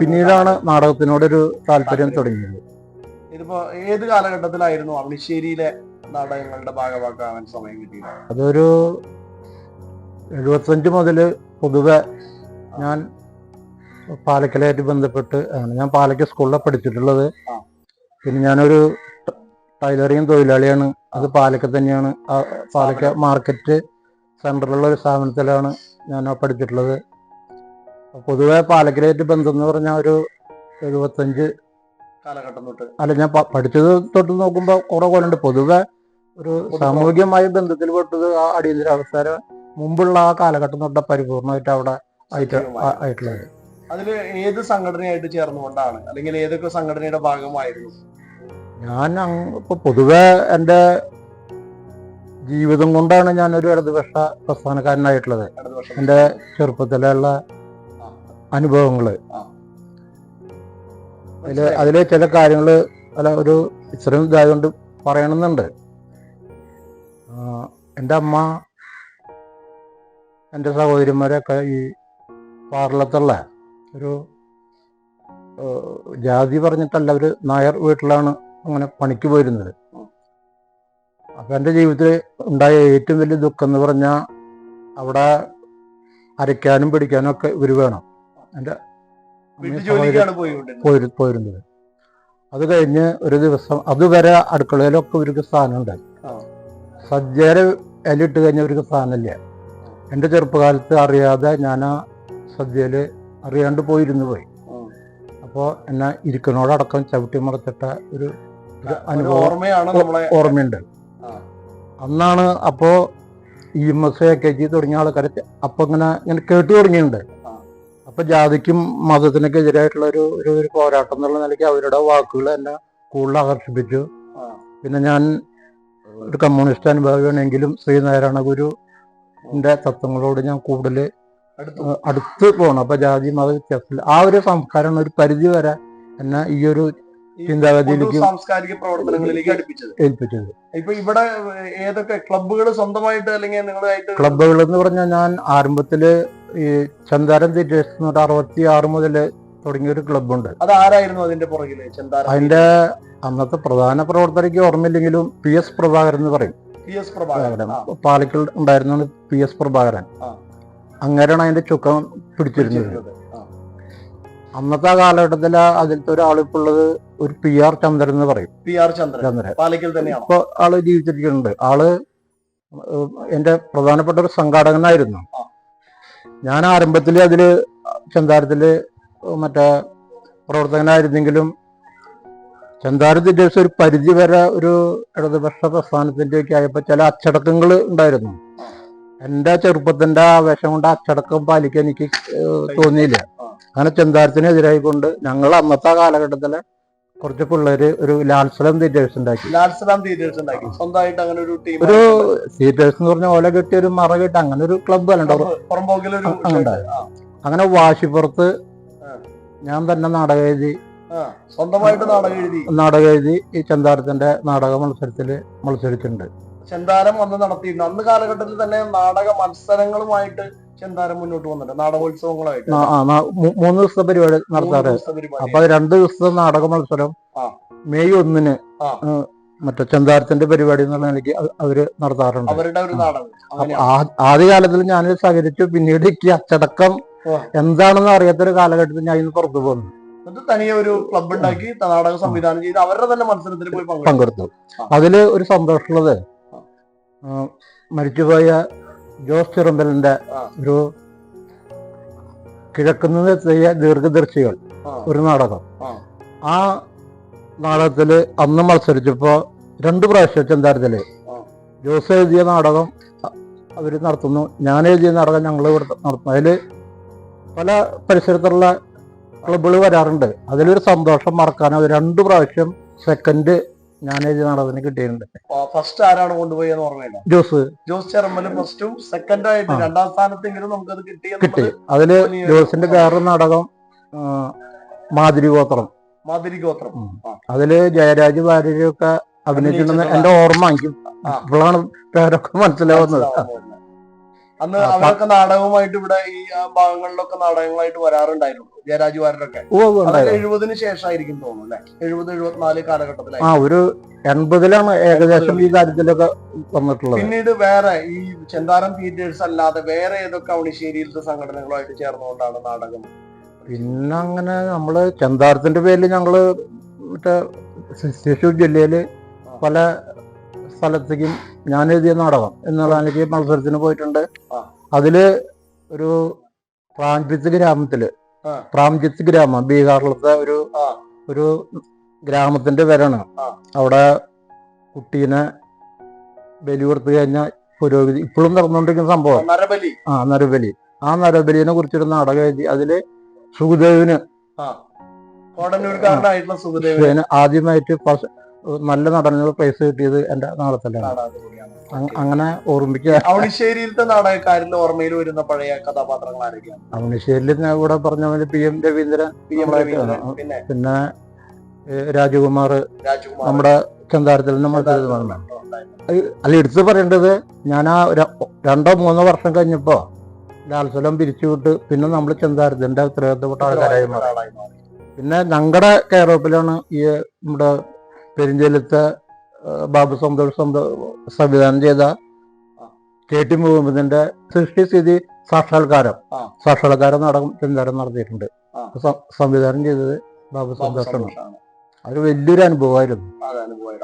പിന്നീടാണ് നാടകത്തിനോടൊരു താല്പര്യം. തുടങ്ങിയത്. ഇതിപ്പോ ഏത് കാലഘട്ടത്തിലായിരുന്നു അവണിശ്ശേരിയിലെ നാടകങ്ങളുടെ ഭാഗമാക്കാൻ സമയം കിട്ടിയത്? അതൊരു എഴുപത്തഞ്ച് മുതൽ പൊതുവെ ഞാൻ പാലക്കലായിട്ട് ബന്ധപ്പെട്ട് ആണ് ഞാൻ പാലക്ക സ്കൂളിലാണ് പഠിച്ചിട്ടുള്ളത്. പിന്നെ ഞാനൊരു ടൈലറിങ് തൊഴിലാളിയാണ്. അത് പാലക്ക തന്നെയാണ്. ആ പാലക്ക മാർക്കറ്റ് സെന്ററിലുള്ള ഒരു സ്ഥാപനത്തിലാണ് ഞാൻ പഠിച്ചിട്ടുള്ളത്. പൊതുവേ പാലക്കരയായിട്ട് ബന്ധം എന്ന് പറഞ്ഞാൽ ഒരു എഴുപത്തഞ്ച് കാലഘട്ടം തൊട്ട്. അല്ല ഞാൻ പഠിച്ചത് തൊട്ട് നോക്കുമ്പോൾ കുറെ കൊല്ലുണ്ട്. പൊതുവേ ഒരു സാമൂഹികമായ ബന്ധത്തിൽ പെട്ടത് ആ അടിയന്തരാവസ്ഥ മുമ്പുള്ള ആ കാലഘട്ടം തൊട്ട് പരിപൂർണമായിട്ട് അവിടെ ആയിട്ട് ആയിട്ടുള്ളത്. അതിൽ ഏത് സംഘടനയായിട്ട് ചേർന്നുകൊണ്ടാണ്? അല്ലെങ്കിൽ ഏതൊക്കെ സംഘടനയുടെ ഭാഗമായിരുന്നു? ഞാൻ ഇപ്പോൾ ഇപ്പൊ പൊതുവെ എന്റെ ജീവിതം കൊണ്ടാണ് ഞാനൊരു ഇടതുപക്ഷ പ്രസ്ഥാനക്കാരനായിട്ടുള്ളത്. എന്റെ ചെറുപ്പത്തിലുള്ള അനുഭവങ്ങൾ അതിൽ അതിലെ ചില കാര്യങ്ങൾ അല്ല ഒരു ഇത്രയും ഇതായതുകൊണ്ട് പറയണമെന്നുണ്ട്. എന്റെ അമ്മ എന്റെ സഹോദരിമാരൊക്കെ ഈ പാർലത്തുള്ള ഒരു ജാതി പറഞ്ഞിട്ടല്ല ഒരു നായർ വീട്ടിലാണ് അങ്ങനെ പണിക്ക് പോയിരുന്നത്. അപ്പൊ എന്റെ ജീവിതത്തിൽ ഉണ്ടായ ഏറ്റവും വലിയ ദുഃഖം എന്ന് പറഞ്ഞാൽ അവിടെ അരയ്ക്കാനും പിടിക്കാനും ഒക്കെ ഇവർ വേണം. എന്റെ പോയിരുന്നത്. അത് കഴിഞ്ഞ് ഒരു ദിവസം അതുവരെ അടുക്കളയിലൊക്കെ ഇവർക്ക് സ്ഥാനം ഉണ്ടായി. സജ്ജേര ഇലയിട്ട് കഴിഞ്ഞ ഇവർക്ക് സ്ഥാനമില്ല എന്റെ ചെറുപ്പകാലത്ത് അറിയാതെ ഞാൻ ആ സദ്യയിൽ അറിയാണ്ട് പോയിരുന്നു പോയി. അപ്പോൾ എന്നെ ഇരിക്കണോടക്കം ചവിട്ടി മറച്ചിട്ട ഒരു ഒരു ഒരു അനുഭവം നമ്മളെ ഓർമ്മയുണ്ട്. അന്നാണ് അപ്പോ E M S A K G തുടങ്ങിയ ആൾക്കാരെ അപ്പൊ ഇങ്ങനെ ഇങ്ങനെ കേട്ടു തുടങ്ങിയിട്ടുണ്ട്. അപ്പൊ ജാതിക്കും മതത്തിനൊക്കെ എതിരായിട്ടുള്ള ഒരു ഒരു പോരാട്ടം എന്നുള്ള നിലയ്ക്ക് അവരുടെ വാക്കുകൾ എന്നെ കൂടുതൽ ആകർഷിപ്പിച്ചു. പിന്നെ ഞാൻ ഒരു കമ്മ്യൂണിസ്റ്റ് അനുഭാവിയാണെങ്കിലും ശ്രീനാരായണ ഗുരുവിന്റെ ന്റെ തത്വങ്ങളോട് ഞാൻ കൂടുതൽ അടുത്ത്. പോകണം അപ്പൊ ജാതി മത വ്യത്യാസത്തിൽ ആ ഒരു സംസ്കാരമാണ് ഒരു പരിധി വരെ എന്നെ ഈ ഒരു ചിന്താഗതിയിലേക്ക് സാംസ്കാരിക പ്രവർത്തനങ്ങളിലേക്ക് അടുപ്പിച്ചത്. ഏൽപ്പിച്ചത്. ഇപ്പൊ ഇവിടെ ഏതൊക്കെ ക്ലബ്ബുകൾ സ്വന്തമായിട്ട് അല്ലെങ്കിൽ നിങ്ങളായിട്ട് ക്ലബ്ബുകൾ എന്ന് പറഞ്ഞാൽ ഞാൻ ആരംഭത്തിൽ ഈ ചന്താരം പറഞ്ഞ അറുപത്തി ആറ് മുതൽ തുടങ്ങിയ ഒരു ക്ലബ്ബുണ്ട്. അത് ആരായിരുന്നു അതിന്റെ പുറകിൽ ചന്താരം അതിന്റെ അന്നത്തെ പ്രധാന പ്രവർത്തകർക്ക് ഓർമ്മയില്ലെങ്കിലും പി എസ് പ്രഭാകരൻ എന്ന് പറയും. പി എസ് പ്രഭാകരൻ പാലക്കൽ ഉണ്ടായിരുന്ന പി എസ് പ്രഭാകരൻ. അങ്ങനെയാണ് അതിന്റെ ചുക്കം പിടിച്ചിരുന്നത്. അന്നത്തെ കാലഘട്ടത്തിൽ അതിലത്തെ ഒരാളിപ്പുള്ളത് ഒരു പി ആർ ചന്ദ്രൻ എന്ന് പറയും. P R Chandran. ചന്ദ്രൻ. പാലക്കൽ തന്നെയാണോ? ഇപ്പൊ ആൾ ജീവിച്ചിരിക്കുന്നുണ്ട്. ആൾ എന്റെ പ്രധാനപ്പെട്ട ഒരു സംഘാടകനായിരുന്നു. ആ. ഞാൻ ആരംഭത്തിൽ അതിൽ ചെന്താരത്തിൽ മറ്റേ പ്രവർത്തകനായിരുന്നെങ്കിലും ചന്താരത്തിന്റെ ദിവസം ഒരു പരിധി വരെ ഒരു ഇടതുപക്ഷ പ്രസ്ഥാനത്തിന്റെ ഒക്കെ ആയപ്പോ ചില അച്ചടക്കങ്ങൾ ഉണ്ടായിരുന്നു. എന്റെ ചെറുപ്പത്തിന്റെ ആവേശം കൊണ്ട് അച്ചടക്കം പാലിക്കാൻ എനിക്ക് ഏഹ് തോന്നിയില്ല. അങ്ങനെ ചെന്താരത്തിനെതിരായിക്കൊണ്ട് ഞങ്ങൾ അന്നത്തെ കാലഘട്ടത്തിലെ കുറച്ച് പിള്ളേര് ഒരു ലാൽസലം തിയേറ്റേഴ്സ് ഉണ്ടാക്കി. ലാൽസലാം തിയേറ്റേഴ്സ് ഉണ്ടാക്കി. സ്വന്തമായിട്ട് അങ്ങനെ ഒരു ടീം ഒരു തിയേറ്റേഴ്സ് എന്ന് പറഞ്ഞ ഓല കെട്ടി ഒരു മറ കെട്ടി അങ്ങനെ ഒരു ക്ലബ് അല്ല. അങ്ങനെ വാശിപ്പുറത്ത് ഞാൻ തന്നെ നാടകം എഴുതി. സ്വന്തമായിട്ട് നാടകം എഴുതി. നാടകം എഴുതി ഈ ചെന്താരത്തിന്റെ നാടക മത്സരത്തിൽ മത്സരിച്ചിട്ടുണ്ട്. ചെന്താരം വന്ന് നടത്തിയിരുന്നു. അന്ന് കാലഘട്ടത്തിൽ തന്നെ നാടക മത്സരങ്ങളുമായിട്ട് ചെന്താരം മുന്നോട്ട് വന്നിട്ടുണ്ട് നാടകോത്സവങ്ങളായിട്ട്. മൂന്ന് ദിവസത്തെ പരിപാടി നടത്താറ്. അപ്പൊ രണ്ട് ദിവസത്തെ നാടക മത്സരം. മെയ് ഒന്നിന് മറ്റേ ചെന്താരത്തിന്റെ പരിപാടി എന്നുള്ള നിലയ്ക്ക് അവർ നടത്താറുണ്ട്. അവരുടെ ഒരു നാടകം. ആദ്യകാലത്തിൽ ഞാൻ സഹകരിച്ചു പിന്നീട് എനിക്ക് അച്ചടക്കം എന്താണെന്ന് അറിയാത്തൊരു കാലഘട്ടത്തിൽ ഞാൻ ഇന്ന് പുറത്തു പോകുന്നു എന്നിട്ട് തനിയെ ഒരു ക്ലബ് ഉണ്ടാക്കി നാടക സംവിധാനം ചെയ്ത് അവരുടെ തന്നെ മത്സരത്തിൽ പോയി പങ്കെടുത്തു. അതിൽ ഒരു സന്തോഷമുള്ളത് മരിച്ചുപോയ ജോസ് ചിറമ്പലിന്റെ ഒരു കിഴക്കുന്നത് ദീർഘദർശികൾ ഒരു നാടകം. ആ. നാടകത്തിൽ നാടകത്തിൽ അന്ന് മത്സരിച്ചപ്പോ രണ്ടു പ്രാവശ്യം ചെന്താരത്തിൽ ജോസ് എഴുതിയ നാടകം അവർ അവർ നടത്തുന്നു. ഞാൻ എഴുതിയ നാടകം ഞങ്ങൾ ഇവിടെ നടത്തുന്നു. അതിൽ പല പരിസരത്തുള്ള ക്ലബുകൾ വരാറുണ്ട്. അതിലൊരു സന്തോഷം മറക്കാനോ രണ്ടു പ്രാവശ്യം സെക്കൻഡ് ഞാൻ എഴുതി നാടകത്തിന് കിട്ടിയിട്ടുണ്ട് ഫസ്റ്റ് ആരാണ് കൊണ്ടുപോയി എന്ന് ഓർമ്മയില്ല? ജോസ്. ജോസ് ചെറുമ്പൽ ഫസ്റ്റും സെക്കൻഡ് ആയിട്ട്. രണ്ടാം സ്ഥാനത്തെങ്കിലും നമുക്കത് കിട്ടി കിട്ടി. അതിൽ ജോസിന്റെ വേറൊരു നാടകം മാതിരി ഗോത്രം. മാതിരി ഗോത്രം. അതിൽ ജയരാജ് ഭാര്യയൊക്കെ അഭിനയിച്ചിട്ടുണ്ടെന്ന് എന്റെ ഓർമ്മ. ഇപ്പോഴാണ് പേരൊക്കെ മനസ്സിലാവുന്നത്. അന്ന് അവരൊക്കെ നാടകവുമായിട്ട് ഇവിടെ ഈ ഭാഗങ്ങളിലൊക്കെ നാടകങ്ങളായിട്ട് വരാറുണ്ടായിരുന്നു. ജയരാജ് ഉണ്ടായിരുന്നു. എഴുപതിന് ശേഷമായിരിക്കും തോന്നുന്നു അല്ലെ? എഴുപത് എഴുപത്തിനാല് കാലഘട്ടത്തിലായി. ആ ഒരു എൺപതിലാണ് ഏകദേശം ഈ കാര്യത്തിലൊക്കെ വന്നിട്ടുള്ളത്. പിന്നീട് വേറെ ഈ ചെന്താരം തിയേറ്റേഴ്സ് അല്ലാതെ വേറെ ഏതൊക്കെ അവണിശ്ശേരിയിലത്തെ സംഘടനകളുമായിട്ട് ചേർന്നുകൊണ്ടാണ് നാടകം? പിന്നെ അങ്ങനെ നമ്മൾ ചെന്താരത്തിന്റെ പേരിൽ ഞങ്ങൾ മറ്റേ തൃശ്ശൂർ ജില്ലയിൽ പല സ്ഥലത്തേക്കും ഞാൻ എഴുതിയ നാടകം എന്നുള്ള എനിക്ക് മത്സരത്തിന് പോയിട്ടുണ്ട്. അതിൽ ഒരു പ്രാംജിത്ത് ഗ്രാമത്തിൽ. പ്രാംജിത്ത് ഗ്രാമം ബീഹാറിലത്തെ ഒരു ഒരു ഗ്രാമത്തിന്റെ പേരാണ്. അവിടെ കുട്ടീനെ ബലി കൊടുത്തു കഴിഞ്ഞാൽ പുരോഗതി ഇപ്പോഴും നടന്നുകൊണ്ടിരിക്കുന്ന സംഭവം. ആ നരബലി. ആ നരബലിനെ കുറിച്ചൊരു നാടകം എഴുതി. അതിൽ സുഖദേവിന് കോടന്നൂർക്കാരനായിട്ടുള്ള സുഖദേവന് ആദ്യമായിട്ട് നല്ല നടനുള്ള പ്രൈസ് കിട്ടിയത് എന്റെ നാടകത്തിലാണ്. അങ്ങനെ ഓർമ്മിക്കുക അവണിശ്ശേരിയിലത്തെ ഓർമ്മയിൽ വരുന്ന പഴയ കഥാപാത്രങ്ങൾ ആരൊക്കെയാണ്? അവണിശ്ശേരിയിൽ ഞാൻ ഇവിടെ പറഞ്ഞ പോലെ പി എം രവീന്ദ്രൻ പിന്നെ? രാജകുമാർ നമ്മുടെ ചന്താരത്തിൽ നമ്മൾ. അല്ല എടുത്തു പറയേണ്ടത് ഞാൻ ആ രണ്ടോ മൂന്നോ വർഷം കഴിഞ്ഞപ്പോ ലാൽസലം പിരിച്ചുവിട്ട് പിന്നെ നമ്മൾ ചന്താരത്തിന്റെ ഉത്തരവാദിത്തപ്പെട്ട ആൾക്കാരായി മാറി. പിന്നെ ഞങ്ങളുടെ കെയറോപ്പിലാണ് ഈ നമ്മുടെ പെരിഞ്ചേലത്തെ ബാബു സന്തോഷ് സന്തോ- സംവിധാനം ചെയ്ത കെ ടി മുഹമ്മദിന്റെ സൃഷ്ടി സ്ഥിതി സാക്ഷാത്കാരം. സാക്ഷാത്കാരം നാടകം ചിന്താരം നടത്തിയിട്ടുണ്ട് സംവിധാനം ചെയ്തത് ബാബു സന്തോഷാണ്. അത് വലിയൊരു അനുഭവമായിരുന്നു.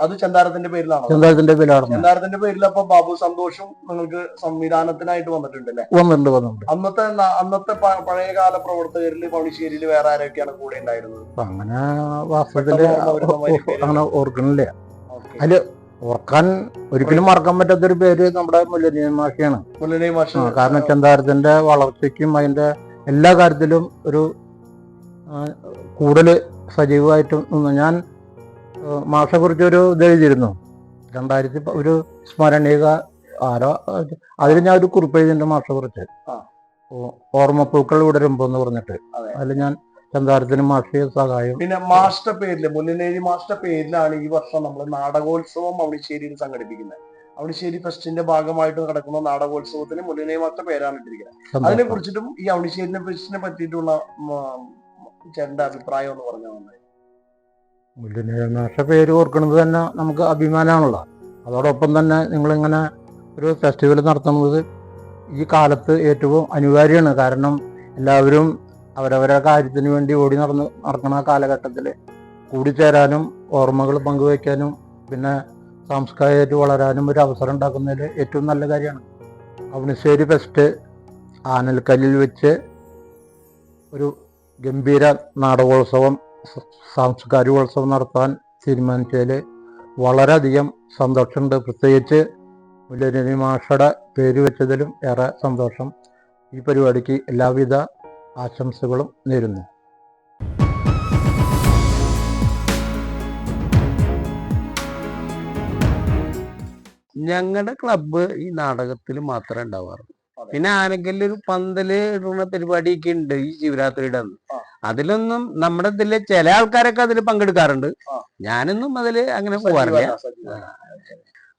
അത് ചെന്താരത്തിന്റെ പേരിലാണ്? ചെന്താരത്തിന്റെ പേരിലാണ്. ചെന്താരത്തിന്റെ പേരിൽ അപ്പൊ ബാബു സന്തോഷും നിങ്ങൾക്ക് സംവിധാനത്തിനായിട്ട് വന്നിട്ടുണ്ട് അല്ലെ വന്നിട്ടുണ്ട് വന്നിട്ടുണ്ട്. അന്നത്തെ അന്നത്തെ പഴയകാല പ്രവർത്തകരിൽ പണിശ്ശേരിയിൽ വേറെ ആരൊക്കെയാണ് കൂടെ ഉണ്ടായിരുന്നത്? അങ്ങനെ വാസ്തവത്തിൽ. അങ്ങനെ ഓർക്കണില്ല. അതിൽ ഓർക്കാൻ ഒരിക്കലും മറക്കാൻ പറ്റാത്തൊരു പേര് നമ്മുടെ മുല്ലനീ മാഷിയാണ്. മുല്ലനീ മാഷ്. കാരണം ചെന്താരത്തിന്റെ വളർച്ചയ്ക്കും അതിന്റെ എല്ലാ കാര്യത്തിലും ഒരു കൂടുതൽ സജീവമായിട്ട് ഞാൻ മാഷെക്കുറിച്ചൊരു മാഷെ കുറിച്ച് ഒരു ഇത് എഴുതിയിരുന്നു. രണ്ടായിരത്തി ഒരു സ്മരണീക ആരോ അതിൽ ഞാൻ ഒരു കുറിപ്പ് എഴുതിയിട്ടുണ്ട് മാഷെ കുറിച്ച് ഓർമ്മപ്പൂക്കൾ വിടരുമ്പോ എന്ന് പറഞ്ഞിട്ട്. അതെ. അതിൽ ഞാൻ ചെന്താരത്തിന് മാഷിയെ സഹായം. പിന്നെ മാസ്റ്റർ പേരിൽ മുല്ലനേഴി മാസ്റ്റർ പേരിലാണ് ഈ വർഷം നമ്മൾ നാടകോത്സവം അവിടിശ്ശേരിയിൽ സംഘടിപ്പിക്കുന്നത്. അവിടിശ്ശേരി ഫെസ്റ്റിന്റെ ഭാഗമായിട്ട് നടക്കുന്ന നാടകോത്സവത്തിന് മുല്ലനേഴി മാസ്റ്റർ പേരാണ് ഇട്ടിരിക്കുന്നത്. അതിനെ കുറിച്ചിട്ടും ഈ അവണിശ്ശേരിനെ ഫെസ്റ്റിനെ പറ്റിയിട്ടുള്ള ചേട്ടന്റെ അഭിപ്രായം എന്ന് പറഞ്ഞാൽ മുല്ലനീർ പേര് ഓർക്കുന്നത് തന്നെ നമുക്ക് അഭിമാനമാണല്ലോ. അതോടൊപ്പം തന്നെ നിങ്ങളിങ്ങനെ ഒരു ഫെസ്റ്റിവൽ നടത്തുന്നത് ഈ കാലത്ത് ഏറ്റവും അനിവാര്യമാണ്. കാരണം എല്ലാവരും അവരവരുടെ കാര്യത്തിന് വേണ്ടി ഓടി നടന്ന് നടക്കുന്ന കാലഘട്ടത്തിൽ കൂടിച്ചേരാനും ഓർമ്മകൾ പങ്കുവയ്ക്കാനും പിന്നെ സാംസ്കാരികമായിട്ട് വളരാനും ഒരു അവസരം ഉണ്ടാക്കുന്നതിൽ ഏറ്റവും നല്ല കാര്യമാണ്. അവണിശ്ശേരി ഫെസ്റ്റ് ആനൽക്കല്ലിൽ വെച്ച് ഒരു ഗംഭീര നാടകോത്സവം സാംസ്കാരികോത്സവം നടത്താൻ തീരുമാനിച്ചതിൽ വളരെയധികം സന്തോഷമുണ്ട്. പ്രത്യേകിച്ച് മുല്ലരവി മാഷയുടെ പേര് വെച്ചതിലും ഏറെ സന്തോഷം. ഈ പരിപാടിക്ക് എല്ലാവിധ ആശംസകളും നേരുന്നു. ഞങ്ങളുടെ ക്ലബ്ബ് ഈ നാടകത്തിൽ മാത്രമേ ഉണ്ടാവാറുള്ളൂ. പിന്നെ ആരെങ്കിലും ഒരു പന്തൽ ഇടുന്ന പരിപാടിയൊക്കെ ഉണ്ട് ഈ ശിവരാത്രിയുടെ അന്ന്. അതിലൊന്നും നമ്മുടെ ഇതിലെ ചില ആൾക്കാരൊക്കെ അതിൽ പങ്കെടുക്കാറുണ്ട്. ഞാനൊന്നും അതിൽ അങ്ങനെ പോവാറില്ല.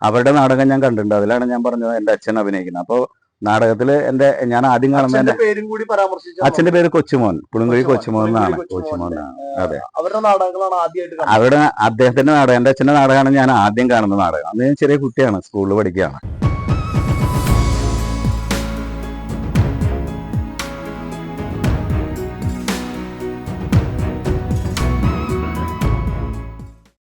അവരുടെ നാടകം ഞാൻ കണ്ടിട്ടുണ്ട്. അതിലാണ് ഞാൻ പറഞ്ഞത് എന്റെ അച്ഛൻ അഭിനയിക്കുന്നത്. അപ്പൊ നാടകത്തിൽ എന്റെ ഞാൻ ആദ്യം കാണുന്ന എന്റെ പേരും കൂടി പരാമർശിച്ചു അച്ഛന്റെ പേര് കൊച്ചുമോൻ. പുളുങ്കുഴി കൊച്ചുമോൻ. കൊച്ചുമോൻ എന്നാണ്. കൊച്ചുമോൻ. അതെ. അവരുടെ നാടകങ്ങളാണ് ആദ്യമായിട്ട് അവിടെ അദ്ദേഹത്തിന്റെ നാടകം എന്റെ അച്ഛന്റെ നാടകമാണ് ഞാൻ ആദ്യം കാണുന്ന നാടകം. അന്ന് ഞാൻ ചെറിയ കുട്ടിയാണ് സ്കൂളിൽ പഠിക്കുകയാണ്.